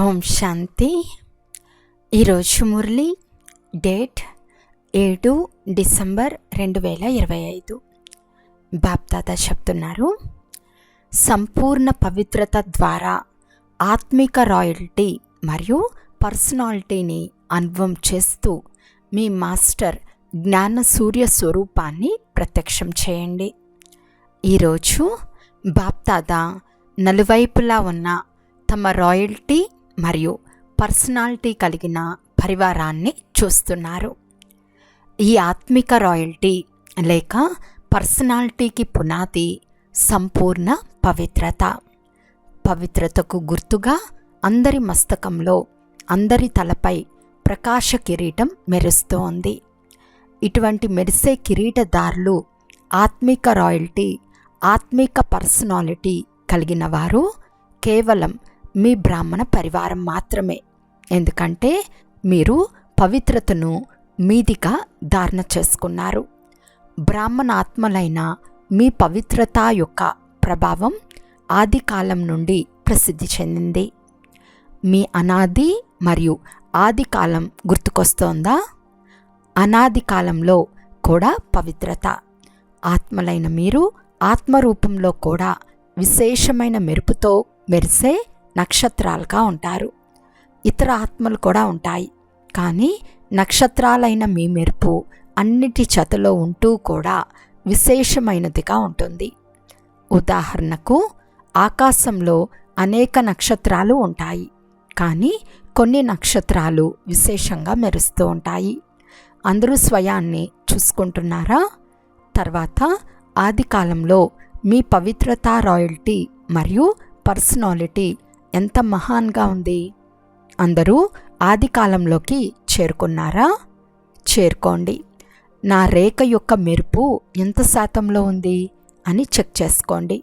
ఓం శాంతి. ఈరోజు మురళి డేట్ ఏడు డిసెంబర్ రెండు వేల ఇరవై ఐదు. బాప్దాత చెప్తున్నారు సంపూర్ణ పవిత్రత ద్వారా ఆత్మిక రాయల్టీ మరియు పర్సనాలిటీని అనుభవం చేస్తూ మీ మాస్టర్ జ్ఞాన సూర్య స్వరూపాన్ని ప్రత్యక్షం చేయండి. ఈరోజు బాప్దాదా నలువైపులా ఉన్న తమ రాయల్టీ మరియు పర్సనాలిటీ కలిగిన పరివారాన్ని చూస్తున్నారు. ఈ ఆత్మిక రాయల్టీ లేక పర్సనాలిటీకి పునాది సంపూర్ణ పవిత్రత. పవిత్రతకు గుర్తుగా అందరి మస్తకంలో అందరి తలపై ప్రకాశ కిరీటం మెరుస్తోంది. ఇటువంటి మెరిసే కిరీటదారులు ఆత్మిక రాయల్టీ ఆత్మిక పర్సనాలిటీ కలిగిన వారు కేవలం మీ బ్రాహ్మణ పరివారం మాత్రమే. ఎందుకంటే మీరు పవిత్రతను మీదిగా ధారణ చేసుకున్నారు. బ్రాహ్మణ ఆత్మలైన మీ పవిత్రత యొక్క ప్రభావం ఆది కాలం నుండి ప్రసిద్ధి చెందింది. మీ అనాది మరియు ఆది కాలం గుర్తుకొస్తోందా? అనాది కాలంలో కూడా పవిత్రత. ఆత్మలైన మీరు ఆత్మరూపంలో కూడా విశేషమైన మెరుపుతో మెరిసే నక్షత్రాలుగా ఉంటారు. ఇతర ఆత్మలు కూడా ఉంటాయి. కానీ నక్షత్రాలైన మీ మెరుపు అన్నిటి చేతలో ఉంటూ కూడా విశేషమైనదిగా ఉంటుంది. ఉదాహరణకు ఆకాశంలో అనేక నక్షత్రాలు ఉంటాయి. కానీ కొన్ని నక్షత్రాలు విశేషంగా మెరుస్తూ ఉంటాయి. అందరూ స్వయాన్ని చూసుకుంటున్నారా? తర్వాత ఆది కాలంలో మీ పవిత్రత రాయల్టీ మరియు పర్సనాలిటీ ఎంత మహాన్గా ఉంది? అందరూ ఆదికాలంలోకి చేరుకున్నారా? చేరుకోండి. నా రేఖ యొక్క మెరుపు ఎంత శాతంలో ఉంది అని చెక్ చేసుకోండి.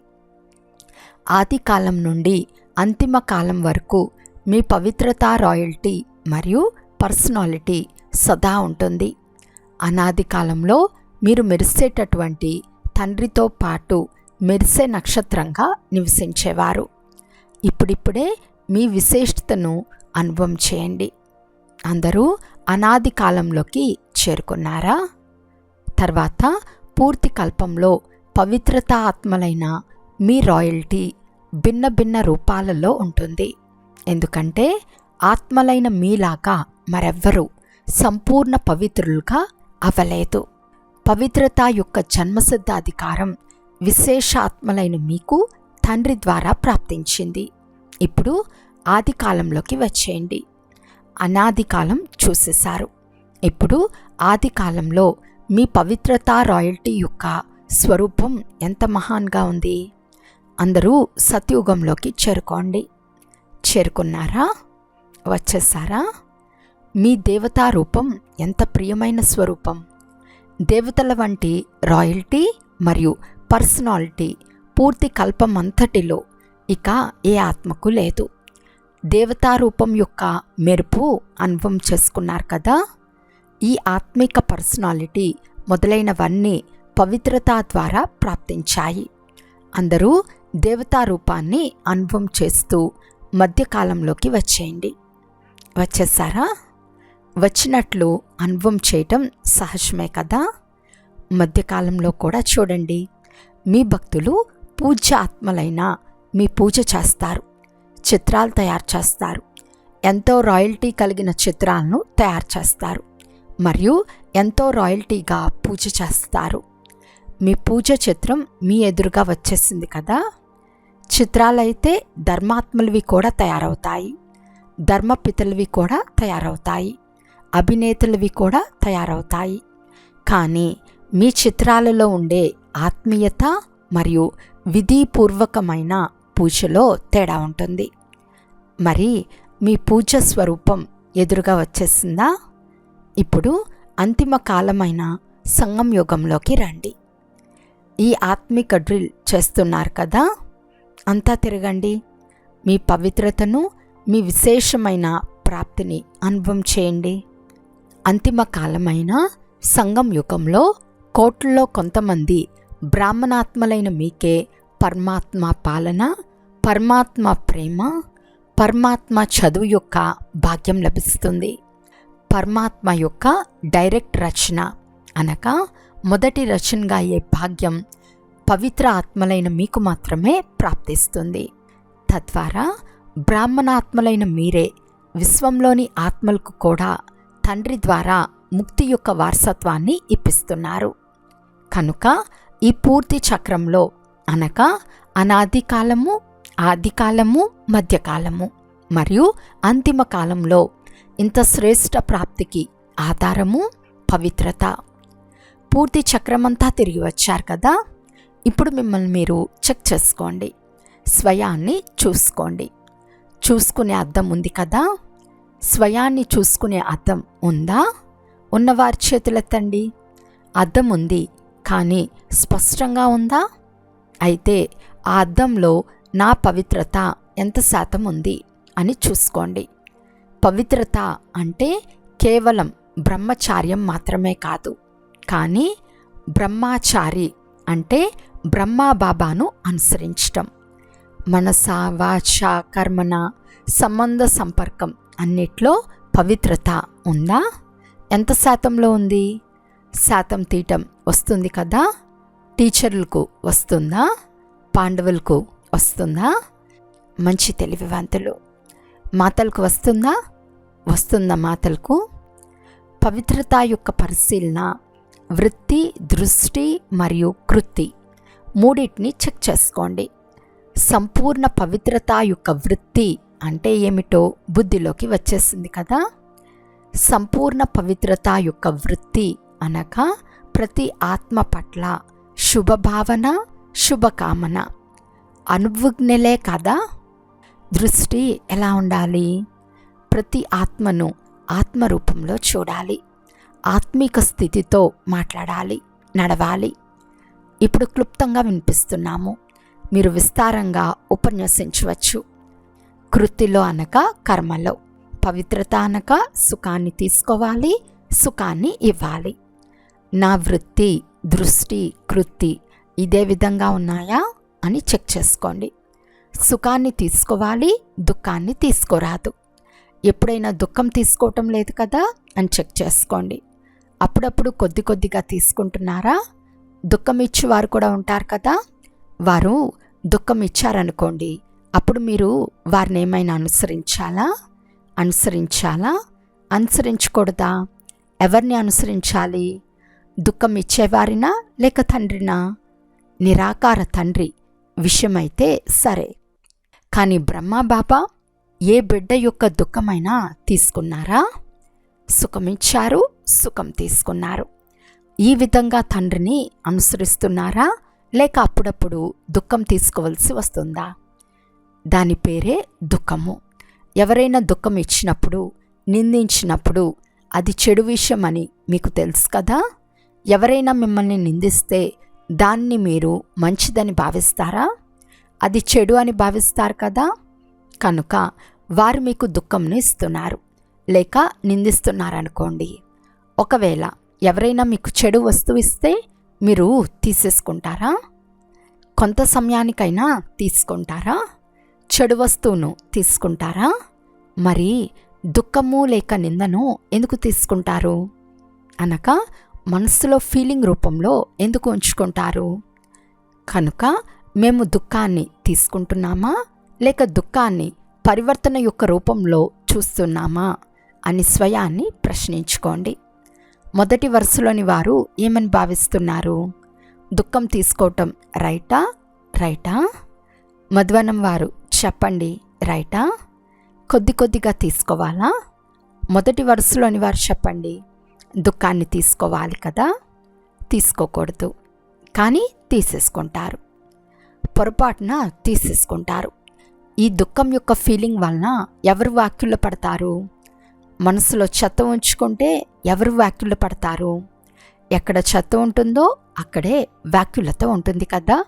ఆదికాలం నుండి అంతిమ కాలం వరకు మీ పవిత్రత రాయల్టీ మరియు పర్సనాలిటీ సదా ఉంటుంది. అనాది కాలంలో మీరు మెరిసేటటువంటి తండ్రితో పాటు మెరిసే నక్షత్రంగా నివసించేవారు. ఇప్పుడిప్పుడే మీ విశేషతను అనుభవం చేయండి. అందరూ అనాది కాలంలోకి చేరుకున్నారా? తర్వాత పూర్తి కల్పంలో పవిత్రత ఆత్మలైన మీ రాయల్టీ భిన్న భిన్న రూపాలలో ఉంటుంది. ఎందుకంటే ఆత్మలైన మీలాగా మరెవ్వరూ సంపూర్ణ పవిత్రులుగా అవ్వలేదు. పవిత్రత యొక్క జన్మసిద్ధ అధికారం విశేష ఆత్మలైన మీకు తండ్రి ద్వారా ప్రాప్తించింది. ఇప్పుడు ఆది కాలంలోకి వచ్చేయండి. అనాది కాలం చూసేశారు. ఇప్పుడు ఆది కాలంలో మీ పవిత్రత రాయల్టీ యొక్క స్వరూపం ఎంత మహాన్గా ఉంది? అందరూ సత్యుగంలోకి చేరుకోండి. చేరుకున్నారా? వచ్చేసారా మీ దేవతా రూపం ఎంత ప్రియమైన స్వరూపం. దేవతల వంటి రాయల్టీ మరియు పర్సనాలిటీ పూర్తి కల్పమంతటిలో ఇక ఏ ఆత్మకు లేదు. దేవతారూపం యొక్క మెరుపు అనుభవం చేసుకున్నారు కదా? ఈ ఆత్మిక పర్సనాలిటీ మొదలైనవన్నీ పవిత్రత ద్వారా ప్రాప్తించాయి. అందరూ దేవతారూపాన్ని అనుభవం చేస్తూ మధ్యకాలంలోకి వచ్చేయండి. వచ్చేసారా? వచ్చినట్లు అనుభవం చేయటం సహజమే కదా? మధ్యకాలంలో కూడా చూడండి. మీ భక్తులు పూజ్య ఆత్మలైన మీ పూజ చేస్తారు చిత్రాలు తయారు చేస్తారు ఎంతో రాయల్టీ కలిగిన చిత్రాలను తయారు చేస్తారు మరియు ఎంతో రాయల్టీగా పూజ చేస్తారు. మీ పూజ చిత్రం మీ ఎదురుగా వచ్చేసింది కదా? చిత్రాలైతే ధర్మాత్మలవి కూడా తయారవుతాయి ధర్మపితలవి కూడా తయారవుతాయి అభినేతలవి కూడా తయారవుతాయి. కానీ మీ చిత్రాలలో ఉండే ఆత్మీయత మరియు విధిపూర్వకమైన పూజలో తేడా ఉంటుంది. మరి మీ పూజ స్వరూపం ఎదురుగా వచ్చేసిందా? ఇప్పుడు అంతిమ కాలమైన సంగం యుగంలోకి రండి. ఈ ఆత్మిక డ్రిల్ చేస్తున్నారు కదా? అంతా తిరగండి. మీ పవిత్రతను మీ విశేషమైన ప్రాప్తిని అనుభవం చేయండి. అంతిమ కాలమైన సంగం యుగంలో కోట్లలో కొంతమంది బ్రాహ్మణాత్మలైన మీకే పరమాత్మ పాలన పరమాత్మ ప్రేమ పరమాత్మ చదువు యొక్క భాగ్యం లభిస్తుంది. పరమాత్మ యొక్క డైరెక్ట్ రచన అనగా మొదటి రచనగా అయ్యే భాగ్యం పవిత్ర ఆత్మలైన మీకు మాత్రమే ప్రాప్తిస్తుంది. తద్వారా బ్రాహ్మణాత్మలైన మీరే విశ్వంలోని ఆత్మలకు కూడా తండ్రి ద్వారా ముక్తి యొక్క వారసత్వాన్ని ఇప్పిస్తున్నారు. కనుక ఈ పూర్తి చక్రంలో అనగా అనాది కాలము ఆదికాలము మధ్యకాలము మరియు అంతిమ కాలంలో ఇంత శ్రేష్ట ప్రాప్తికి ఆధారము పవిత్రత. పూర్తి చక్రమంతా తిరిగి వచ్చారు కదా? ఇప్పుడు మిమ్మల్ని మీరు చెక్ చేసుకోండి. స్వయాన్ని చూసుకోండి. చూసుకునే అర్థం ఉంది కదా? స్వయాన్ని చూసుకునే అర్థం ఉందా? ఉన్నవారి చేతులెత్తండి. అర్థం ఉంది. కానీ స్పష్టంగా ఉందా? అయితే ఆ అద్దంలో నా పవిత్రత ఎంత శాతం ఉంది అని చూసుకోండి. పవిత్రత అంటే కేవలం బ్రహ్మచార్యం మాత్రమే కాదు. కానీ బ్రహ్మాచారి అంటే బ్రహ్మాబాబాను అనుసరించటం. మనస వాచ కర్మన సంబంధ సంపర్కం అన్నిట్లో పవిత్రత ఉందా? ఎంత శాతంలో ఉంది? శాతం తీయటం వస్తుంది కదా? టీచర్లకు వస్తుందా? పాండవులకు వస్తుందా? మంచి తెలివివంతులు. మాతలకు వస్తుందా? వస్తుందా మాతలకు? పవిత్రత యొక్క పరిశీలన వృత్తి దృష్టి మరియు కృత్తి మూడింటిని చెక్ చేసుకోండి. సంపూర్ణ పవిత్రత యొక్క వృత్తి అంటే ఏమిటో బుద్ధిలోకి వచ్చేసింది కదా? సంపూర్ణ పవిత్రత యొక్క వృత్తి అనగా ప్రతి ఆత్మ పట్ల శుభభావన శుభకామన. అనుజ్ఞలే కదా? దృష్టి ఎలా ఉండాలి? ప్రతి ఆత్మను ఆత్మరూపంలో చూడాలి. ఆత్మిక స్థితితో మాట్లాడాలి నడవాలి. ఇప్పుడు క్లుప్తంగా వినిపిస్తున్నాము. మీరు విస్తారంగా ఉపన్యసించవచ్చు. కృతిలో అనగా కర్మలో. పవిత్రత అనగా సుఖాన్ని తీసుకోవాలి సుఖాన్ని ఇవ్వాలి. నా వృత్తి దృష్టి కృత్తి ఇదే విధంగా ఉన్నాయా అని చెక్ చేసుకోండి. సుఖాన్ని తీసుకోవాలి దుఃఖాన్ని తీసుకోరాదు. ఎప్పుడైనా దుఃఖం తీసుకోవటం లేదు కదా అని చెక్ చేసుకోండి. అప్పుడప్పుడు కొద్ది కొద్దిగా తీసుకుంటున్నారా? దుఃఖం ఇచ్చి వారు కూడా ఉంటారు కదా? వారు దుఃఖం ఇచ్చారనుకోండి అప్పుడు మీరు వారిని ఏమైనా అనుసరించాలా? అనుసరించాలా? అనుసరించకూడదా? ఎవరిని అనుసరించాలి? దుఃఖం ఇచ్చేవారినా లేక తండ్రినా? నిరాకార తండ్రి విషయమైతే సరే. కానీ బ్రహ్మబాబా ఏ బిడ్డ యొక్క దుఃఖమైనా తీసుకున్నారా? సుఖమిచ్చారు సుఖం తీసుకున్నారు. ఈ విధంగా తండ్రిని అనుసరిస్తున్నారా? లేక అప్పుడప్పుడు దుఃఖం తీసుకోవలసి వస్తుందా? దాని పేరే దుఃఖము. ఎవరైనా దుఃఖం ఇచ్చినప్పుడు నిందించినప్పుడు అది చెడు విషయం అని మీకు తెలుసు కదా? ఎవరైనా మిమ్మల్ని నిందిస్తే దాన్ని మీరు మంచిదని భావిస్తారా? అది చెడు అని భావిస్తారు కదా? కనుక వారు మీకు దుఃఖంను ఇస్తున్నారు. లేక నిందిస్తున్నారనుకోండి. ఒకవేళ ఎవరైనా మీకు చెడు వస్తువు ఇస్తే మీరు తీసేసుకుంటారా? కొంత సమయానికైనా తీసుకుంటారా? చెడు వస్తువును తీసుకుంటారా? మరి దుఃఖము లేక నిందను ఎందుకు తీసుకుంటారు? అనగా మనసులో ఫీలింగ్ రూపంలో ఎందుకు ఉంచుకుంటారు? కనుక మేము దుఃఖాన్ని తీసుకుంటున్నామా? లేక దుఃఖాన్ని పరివర్తన యొక్క రూపంలో చూస్తున్నామా? అని స్వయాన్ని ప్రశ్నించుకోండి. మొదటి వరుసలోని వారు ఏమని భావిస్తున్నారు? దుఃఖం తీసుకోవటం రైటా? రైటా? మధ్వనం వారు చెప్పండి. రైటా? కొద్ది కొద్దిగా తీసుకోవాలా? మొదటి వరుసలోని వారు చెప్పండి. దుఃఖాన్ని తీసుకోవాలి కదా? తీసుకోకూడదు. కానీ తీసేసుకుంటారు. పొరపాటున తీసేసుకుంటారు. ఈ దుఃఖం యొక్క ఫీలింగ్ వలన ఎవరు వ్యాఖ్యలు పడతారు? మనసులో చెత్త ఉంచుకుంటే ఎవరు వ్యాఖ్యలు పడతారు? ఎక్కడ చెత్త ఉంటుందో అక్కడే వ్యాఖ్యులత ఉంటుంది కదా?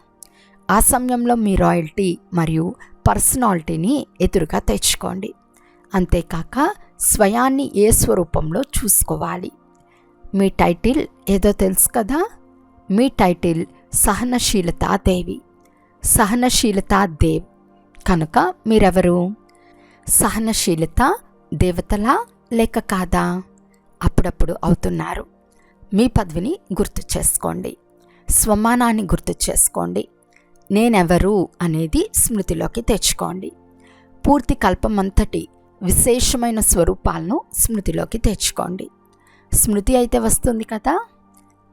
ఆ సమయంలో మీ రాయల్టీ మరియు పర్సనాలిటీని ఎదురుగా తెచ్చుకోండి. అంతేకాక స్వయాన్ని ఏ స్వరూపంలో చూసుకోవాలి? మీ టైటిల్ ఏదో తెలుసు కదా? మీ టైటిల్ సహనశీలతా దేవి. సహనశీలతా దేవ్. కనుక మీరెవరు? సహనశీలత దేవతలా లేక కాదా? అప్పుడప్పుడు అవుతున్నారు. మీ పదవిని గుర్తు చేసుకోండి. స్వమానాన్ని గుర్తు చేసుకోండి. నేనెవరు అనేది స్మృతిలోకి తెచ్చుకోండి. పూర్తి కల్పమంతటి విశేషమైన స్వరూపాలను స్మృతిలోకి తెచ్చుకోండి. స్మృతి అయితే వస్తుంది కదా?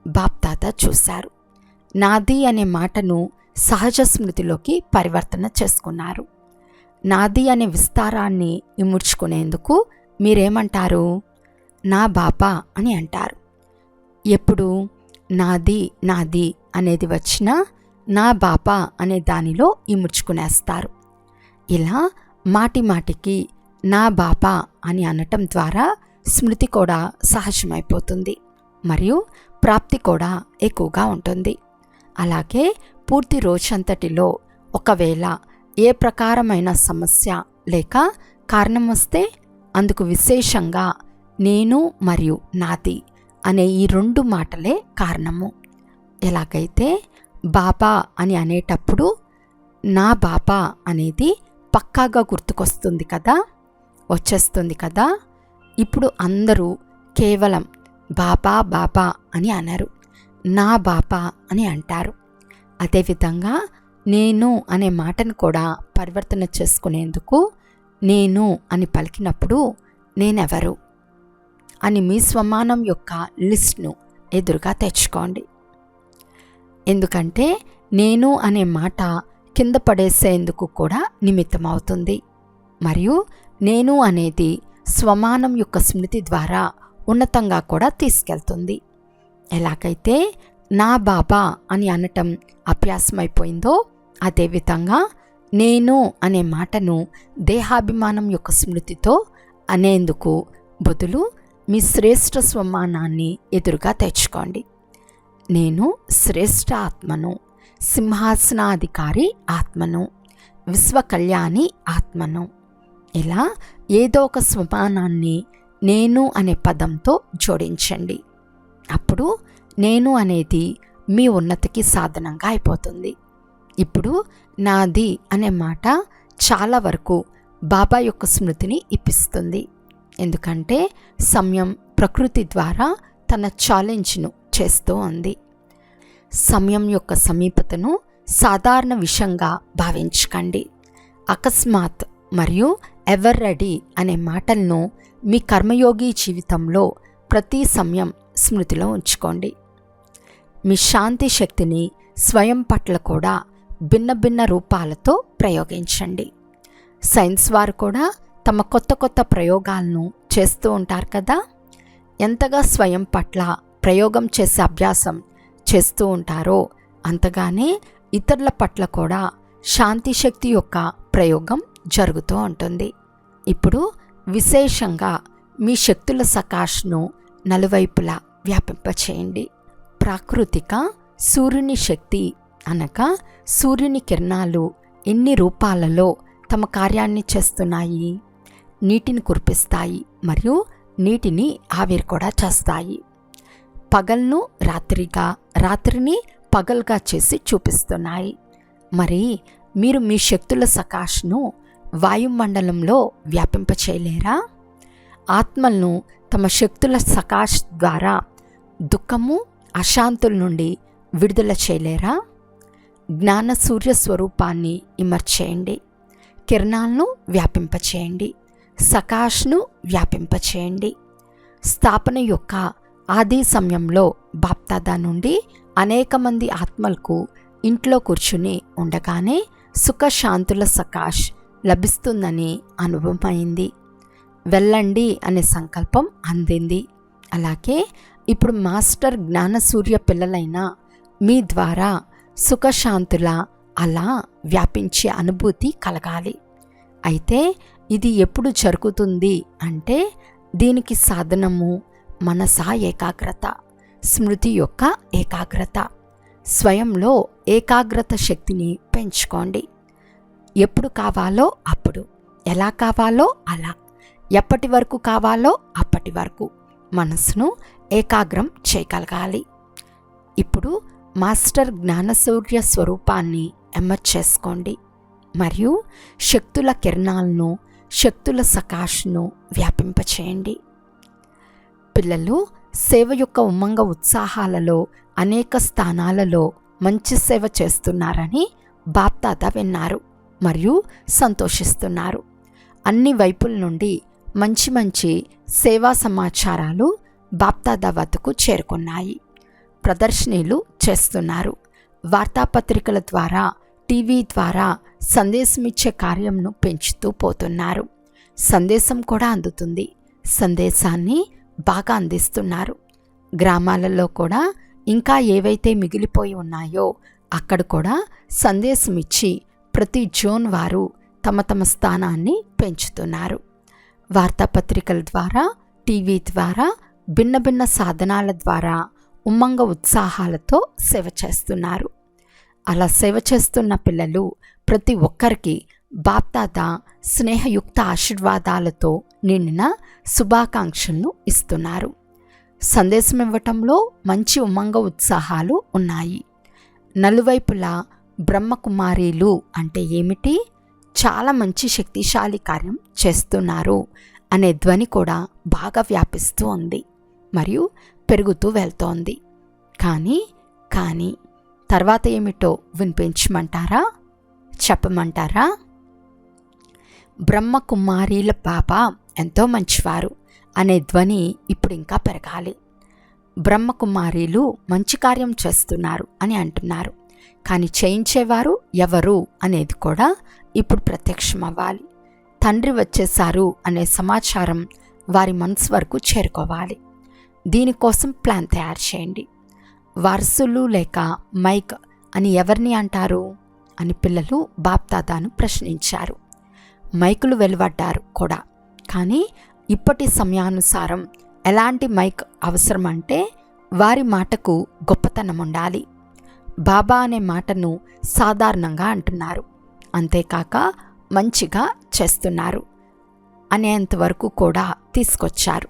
బాప్తాత చూశారు. నాది అనే మాటను సహజ స్మృతిలోకి పరివర్తన చేసుకున్నారు. నాది అనే విస్తారాన్ని ఇముడ్చుకునేందుకు మీరేమంటారు? నా బాపా అని అంటారు. ఎప్పుడు నాది నాది అనేది వచ్చినా నా బాపా అనే దానిలో ఇముడ్చుకునేస్తారు. ఇలా మాటి మాటికి నా బాపా అని అనటం ద్వారా స్మృతి కూడా సహజమైపోతుంది. మరియు ప్రాప్తి కూడా ఎక్కువగా ఉంటుంది. అలాగే పూర్తి రోజంతటిలో ఒకవేళ ఏ ప్రకారమైన సమస్య లేక కారణం వస్తే అందుకు విశేషంగా నేను మరియు నాది అనే ఈ రెండు మాటలే కారణము. ఎలాగైతే బాబా అని అనేటప్పుడు నా బాబా అనేది పక్కాగా గుర్తుకొస్తుంది కదా వచ్చేస్తుంది కదా ఇప్పుడు అందరూ కేవలం బాపా బాపా అని అనరు నా బాపా అని అంటారు. అదేవిధంగా నేను అనే మాటను కూడా పరివర్తన చేసుకునేందుకు నేను అని పలికినప్పుడు నేనెవరు అని మీ స్వమానం యొక్క లిస్ట్ను ఎదురుగా తెచ్చుకోండి. ఎందుకంటే నేను అనే మాట కింద పడేసేందుకు కూడా నిమిత్తమవుతుంది. మరియు నేను అనేది స్వమానం యొక్క స్మృతి ద్వారా ఉన్నతంగా కూడా తీసుకెళ్తుంది. ఎలాగైతే నా బాబా అని అనటం అభ్యాసమైపోయిందో అదేవిధంగా నేను అనే మాటను దేహాభిమానం యొక్క స్మృతితో అనేందుకు బదులు మీ శ్రేష్ఠ స్వమానాన్ని ఎదురుగా తెచ్చుకోండి. నేను శ్రేష్ఠ ఆత్మను సింహాసనాధికారి ఆత్మను విశ్వకళ్యాణి ఆత్మను ఇలా ఏదో ఒక స్వమానాన్ని నేను అనే పదంతో జోడించండి. అప్పుడు నేను అనేది మీ ఉన్నతికి సాధనంగా అయిపోతుంది. ఇప్పుడు నాది అనే మాట చాలా వరకు బాబా యొక్క స్మృతిని ఇప్పిస్తుంది. ఎందుకంటే సమయం ప్రకృతి ద్వారా తన ఛాలెంజ్ను చేస్తూ ఉంది. సమయం యొక్క సమీపతను సాధారణ విషయంగా భావించకండి. అకస్మాత్ మరియు ఎవర్ రెడీ అనే మాటలను మీ కర్మయోగి జీవితంలో ప్రతి సమయం స్మృతిలో ఉంచుకోండి. మీ శాంతి శక్తిని స్వయం పట్ల కూడా భిన్న భిన్న రూపాలతో ప్రయోగించండి. సైన్స్ వారు కూడా తమ కొత్త కొత్త ప్రయోగాలను చేస్తూ ఉంటారు కదా? ఎంతగా స్వయం పట్ల ప్రయోగం చేసే అభ్యాసం చేస్తూ ఉంటారో అంతగానే ఇతరుల పట్ల కూడా శాంతి శక్తి యొక్క ప్రయోగం జరుగుతూ ఉంటుంది. ఇప్పుడు విశేషంగా మీ శక్తుల సకాష్ను నలువైపులా వ్యాపింపచేయండి. ప్రాకృతిక సూర్యుని శక్తి అనగా సూర్యుని కిరణాలు ఎన్ని రూపాలలో తమ కార్యాన్ని చేస్తున్నాయి? నీటిని కురిపిస్తాయి మరియు నీటిని ఆవిరి కూడా చేస్తాయి. పగల్ను రాత్రిగా రాత్రిని పగలుగా చేసి చూపిస్తున్నాయి. మరి మీరు మీ శక్తుల సకాష్ను వాయుమండలంలో వ్యాపింపచేయలేరా? ఆత్మలను తమ శక్తుల సకాష్ ద్వారా దుఃఖము అశాంతుల నుండి విడుదల చేయలేరా? జ్ఞాన సూర్య స్వరూపాన్ని ఇమర్చేయండి. కిరణాలను వ్యాపింపచేయండి. సకాష్ను వ్యాపింపచేయండి. స్థాపన యొక్క ఆది సమయంలో బాప్తాదా నుండి అనేక మంది ఆత్మలకు ఇంట్లో కూర్చుని ఉండగానే సుఖశాంతుల సకాష్ లభిస్తుందని అనుభవమైంది వెళ్ళండి అనే సంకల్పం అందింది. అలాగే ఇప్పుడు మాస్టర్ జ్ఞానసూర్య పిల్లలైన మీ ద్వారా సుఖశాంతుల అలా వ్యాపించే అనుభూతి కలగాలి. అయితే ఇది ఎప్పుడు జరుగుతుంది అంటే దీనికి సాధనము మనసా ఏకాగ్రత స్మృతి యొక్క ఏకాగ్రత. స్వయంలో ఏకాగ్రత శక్తిని పెంచుకోండి. ఎప్పుడు కావాలో అప్పుడు. ఎలా కావాలో అలా. ఎప్పటి వరకు కావాలో అప్పటి వరకు. మనసును ఏకాగ్రం చేయగలగాలి. ఇప్పుడు మాస్టర్ జ్ఞానసూర్య స్వరూపాన్ని ఎమ్మర్చేసుకోండి మరియు శక్తుల కిరణాలను శక్తుల సకాష్ను వ్యాపింపచేయండి. పిల్లలు సేవ యొక్క ఉమ్మంగ ఉత్సాహాలలో అనేక స్థానాలలో మంచి సేవ చేస్తున్నారని బాప్తాత విన్నారు. మరియు సంతోషిస్తున్నారు. అన్ని వైపుల నుండి మంచి మంచి సేవా సమాచారాలు బాప్తాద వద్దకు చేరుకున్నాయి. ప్రదర్శనలు చేస్తున్నారు. వార్తాపత్రికల ద్వారా టీవీ ద్వారా సందేశమిచ్చే కార్యంను పెంచుతూ పోతున్నారు. సందేశం కూడా అందుతుంది. సందేశాన్ని బాగా అందిస్తున్నారు. గ్రామాలలో కూడా ఇంకా ఏవైతే మిగిలిపోయి ఉన్నాయో అక్కడ కూడా సందేశం ఇచ్చి ప్రతి జోన్ వారు తమ తమ స్థానాన్ని పెంచుతున్నారు. వార్తాపత్రికల ద్వారా టీవీ ద్వారా భిన్న భిన్న సాధనాల ద్వారా ఉమ్మంగ ఉత్సాహాలతో సేవ చేస్తున్నారు. అలా సేవ చేస్తున్న పిల్లలు ప్రతి ఒక్కరికి బాప్తాత స్నేహయుక్త ఆశీర్వాదాలతో నిండిన శుభాకాంక్షలను ఇస్తున్నారు. సందేశం ఇవ్వటంలో మంచి ఉమ్మంగ ఉత్సాహాలు ఉన్నాయి. నలువైపులా బ్రహ్మకుమారీలు అంటే ఏమిటి? చాలా మంచి శక్తిశాలి కార్యం చేస్తున్నారు అనే ధ్వని కూడా బాగా వ్యాపిస్తూ ఉంది మరియు పెరుగుతూ వెళ్తోంది. కానీ కానీ తర్వాత ఏమిటో వినిపించమంటారా? చెప్పమంటారా? బ్రహ్మకుమారీల పాప ఎంతో మంచివారు అనే ధ్వని ఇప్పుడు ఇంకా పెరగాలి. బ్రహ్మకుమారీలు మంచి కార్యం చేస్తున్నారు అని అంటున్నారు. కానీ చేయించేవారు ఎవరు అనేది కూడా ఇప్పుడు ప్రత్యక్షమవ్వాలి. తండ్రి వచ్చేశారు అనే సమాచారం వారి మనసు వరకు చేరుకోవాలి. దీనికోసం ప్లాన్ తయారు చేయండి. వారసులు లేక మైక్ అని ఎవరిని అంటారు? అని పిల్లలు బాప్తాదాను ప్రశ్నించారు. మైకులు వెలువడ్డారు కూడా. కానీ ఇప్పటి సమయానుసారం ఎలాంటి మైక్ అవసరమంటే వారి మాటకు గొప్పతనం ఉండాలి బాబా అనే మాటను సాధారణంగా అంటున్నారు. అంతేకాక మంచిగా చేస్తున్నారు అనేంతవరకు కూడా తీసుకొచ్చారు.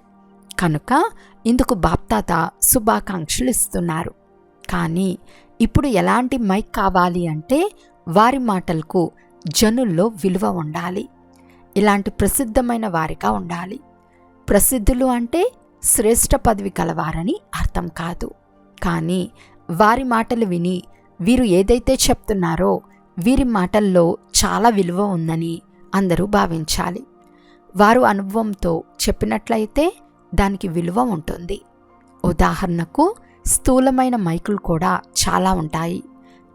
కనుక ఇందుకు బాప్తాత శుభాకాంక్షలు ఇస్తున్నారు. కానీ ఇప్పుడు ఎలాంటి మైక్ కావాలి అంటే వారి మాటలకు జనుల్లో విలువ ఉండాలి. ఇలాంటి ప్రసిద్ధమైన వారిగా ఉండాలి. ప్రసిద్ధులు అంటే శ్రేష్ఠ పదవి కలవారని అర్థం కాదు. కానీ వారి మాటలు విని వీరు ఏదైతే చెప్తున్నారో వీరి మాటల్లో చాలా విలువ ఉందని అందరూ భావించాలి. వారు అనుభవంతో చెప్పినట్లయితే దానికి విలువ ఉంటుంది. ఉదాహరణకు స్థూలమైన మైకులు కూడా చాలా ఉంటాయి.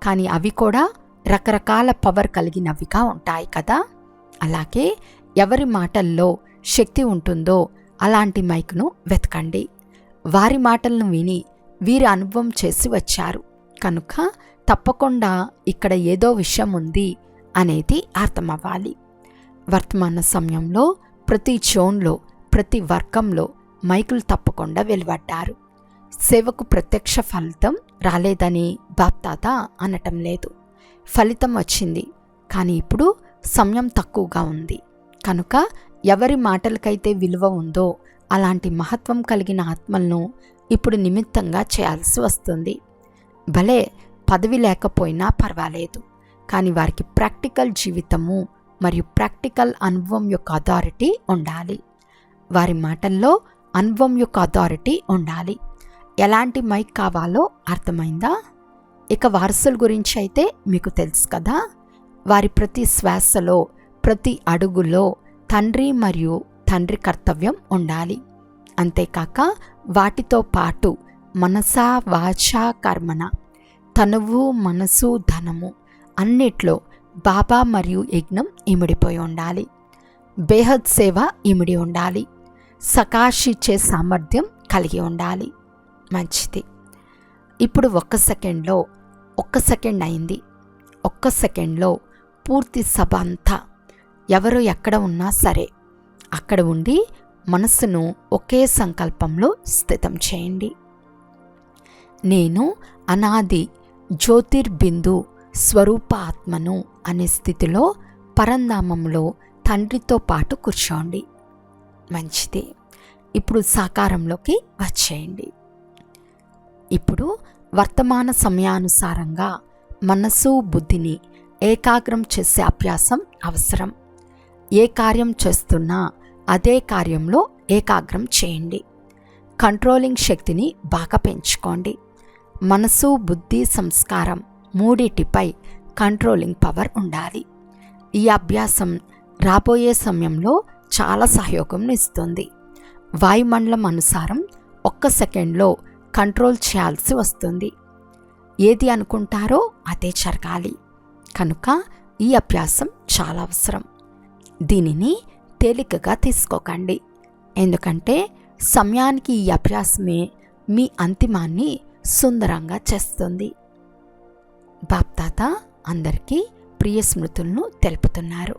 కానీ అవి కూడా రకరకాల పవర్ కలిగినవిగా ఉంటాయి కదా? అలాగే ఎవరి మాటల్లో శక్తి ఉంటుందో అలాంటి మైక్ను వెతకండి. వారి మాటలను విని వీరి అనుభవం చేసి వచ్చారు. కనుక తప్పకుండా ఇక్కడ ఏదో విషయం ఉంది అనేది అర్థమవ్వాలి. వర్తమాన సమయంలో ప్రతి జోన్లో ప్రతి వర్గంలో మైకులు తప్పకుండా వెలువడ్డారు. సేవకు ప్రత్యక్ష ఫలితం రాలేదని బాప్తాత అనటం లేదు. ఫలితం వచ్చింది కానీ ఇప్పుడు సమయం తక్కువగా ఉంది. కనుక ఎవరి మాటలకైతే విలువ ఉందో అలాంటి మహత్వం కలిగిన ఆత్మలను ఇప్పుడు నిమిత్తంగా చేయాల్సి వస్తుంది. భలే పదవి లేకపోయినా పర్వాలేదు. కానీ వారికి ప్రాక్టికల్ జీవితము మరియు ప్రాక్టికల్ అనుభవం యొక్క అథారిటీ ఉండాలి. వారి మాటల్లో అనుభవం యొక్క అథారిటీ ఉండాలి. ఎలాంటి మైక్ కావాలో అర్థమైందా? ఇక వారసుల గురించి అయితే మీకు తెలుసు కదా. వారి ప్రతి శ్వాసలో ప్రతి అడుగులో తండ్రి మరియు తండ్రి కర్తవ్యం ఉండాలి. అంతేకాక వాటితో పాటు మనసా వాచ కర్మణ తనువు మనసు ధనము అన్నిట్లో బాబా మరియు యజ్ఞం ఇమిడిపోయి ఉండాలి. బేహద్ సేవ ఇమిడి ఉండాలి. సకాశిచ్చే సామర్థ్యం కలిగి ఉండాలి. మంచిది. ఇప్పుడు ఒక్క సెకండ్లో ఒక్క సెకండ్ అయింది. ఒక్క సెకండ్లో పూర్తి సభ అంతా. ఎవరు ఎక్కడ ఉన్నా సరే అక్కడ ఉండి మనస్సును ఒకే సంకల్పంలో స్థితం చేయండి. నేను అనాది జ్యోతిర్బిందు స్వరూప ఆత్మను అనే స్థితిలో పరంధామంలో తండ్రితో పాటు కూర్చోండి. మంచిది. ఇప్పుడు సాకారంలోకి వచ్చేయండి. ఇప్పుడు వర్తమాన సమయానుసారంగా మనసు బుద్ధిని ఏకాగ్రం చేసే అభ్యాసం అవసరం. ఏ కార్యం చేస్తున్నా అదే కార్యంలో ఏకాగ్రం చేయండి. కంట్రోలింగ్ శక్తిని బాగా పెంచుకోండి. మనసు బుద్ధి సంస్కారం మూడిటిపై కంట్రోలింగ్ పవర్ ఉండాలి. ఈ అభ్యాసం రాబోయే సమయంలో చాలా సహయోగం ఇస్తుంది. వాయుమండలం అనుసారం ఒక్క సెకండ్లో కంట్రోల్ చేయాల్సి వస్తుంది. ఏది అనుకుంటారో అదే జరగాలి. కనుక ఈ అభ్యాసం చాలా అవసరం. దీనిని తేలికగా తీసుకోకండి. ఎందుకంటే సమయానికి ఈ అభ్యాసమే మీ అంతిమాన్ని సుందరంగా చేస్తుంది. బాప్తాత అందరికీ ప్రియ స్మృతులను తెలుపుతున్నారు.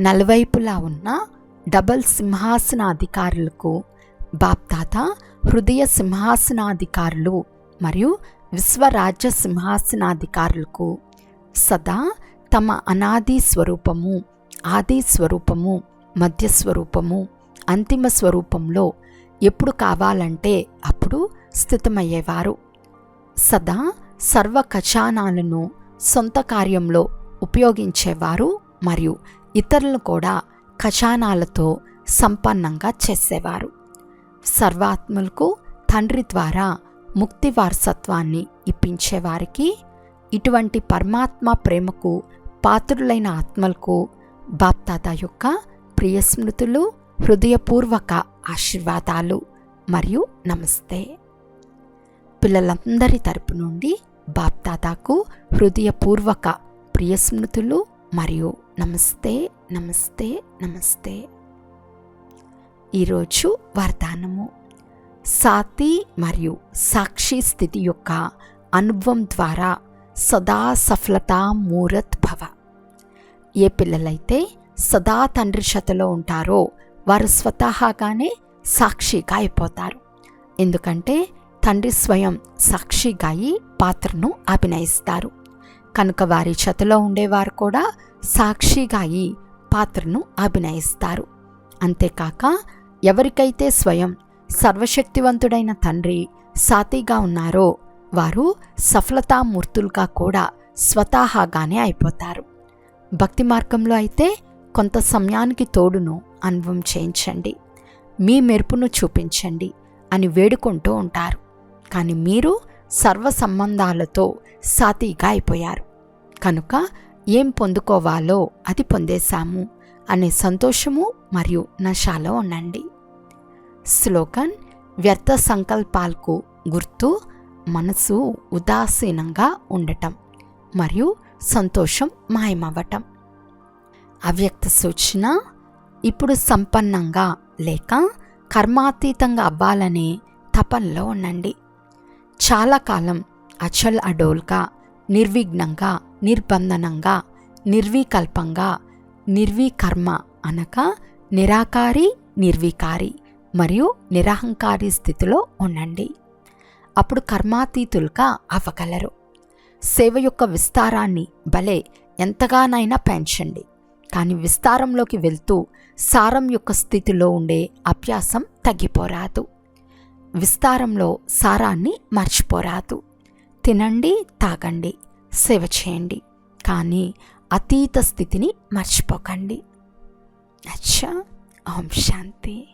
నలువైపులా ఉన్న డబల్ సింహాసనాధికారులకు బాప్తాత హృదయ సింహాసనాధికారులు మరియు విశ్వరాజ్య సింహాసనాధికారులకు సదా తమ అనాది స్వరూపము ఆది స్వరూపము మధ్య స్వరూపము అంతిమ స్వరూపంలో ఎప్పుడు కావాలంటే అప్పుడు స్థితమయ్యేవారు. సదా సర్వ ఖజానాలను సొంత కార్యంలో ఉపయోగించేవారు మరియు ఇతరులను కూడా ఖజానాలతో సంపన్నంగా చేసేవారు. సర్వాత్మలకు తండ్రి ద్వారా ముక్తి వారసత్వాన్ని ఇప్పించేవారికి ఇటువంటి పరమాత్మ ప్రేమకు పాత్రులైన ఆత్మలకు బాప్తాత యొక్క ప్రియ స్మృతులు హృదయపూర్వక ఆశీర్వాదాలు మరియు నమస్తే. పిల్లలందరి తరపు నుండి బాప్తాతాకు హృదయపూర్వక ప్రియ స్మృతులు మరియు నమస్తే నమస్తే నమస్తే. ఈరోజు వరదానము. సాతి మరియు సాక్షి స్థితి యొక్క అనుభవం ద్వారా సదా సఫలత మూరత్ భవ. ఏ పిల్లలైతే సదా తండ్రి శతలో ఉంటారో వారు స్వతహాగానే సాక్షిగా అయిపోతారు. ఎందుకంటే తండ్రి స్వయం సాక్షిగా అయి పాత్రను అభినయిస్తారు. కనుక వారి చేతిలో ఉండేవారు కూడా సాక్షిగా అయి పాత్రను అభినయిస్తారు. అంతేకాక ఎవరికైతే స్వయం సర్వశక్తివంతుడైన తండ్రి సాతిగా ఉన్నారో వారు సఫలతామూర్తులుగా కూడా స్వతహాగానే అయిపోతారు. భక్తి మార్గంలో అయితే కొంత సమయానికి తోడును అనుభవం చేయించండి. మీ మెరుపును చూపించండి అని వేడుకుంటూ ఉంటారు. కానీ మీరు సర్వ సంబంధాలతో సాతీగా అయిపోయారు. కనుక ఏం పొందుకోవాలో అది పొందేశాము అనే సంతోషము మరియు నశాలో ఉండండి. స్లోగన్ వ్యర్థ సంకల్పాలకు గుర్తు మనసు ఉదాసీనంగా ఉండటం మరియు సంతోషం మాయమవ్వటం. అవ్యక్త సూచన ఇప్పుడు సంపన్నంగా లేక కర్మాతీతంగా అవ్వాలనే తపనలో ఉండండి. చాలా కాలం అచల్ అడోల్గా నిర్విఘ్నంగా నిర్బంధనంగా నిర్వికల్పంగా నిర్వికర్మ అనగా నిరాకారి నిర్వికారి మరియు నిరహంకారి స్థితిలో ఉండండి. అప్పుడు కర్మాతీతులుగా అవ్వగలరు. సేవ యొక్క విస్తారాన్ని భలే ఎంతగానైనా పెంచండి. కానీ విస్తారంలోకి వెళ్తూ సారం యొక్క స్థితిలో ఉండే అభ్యాసం తగ్గిపోరాదు. విస్తారంలో సారాన్ని మర్చిపోరాదు. తినండి తాగండి సేవ చేయండి. కానీ అతీత స్థితిని మర్చిపోకండి. అచ్చా ఓం శాంతి.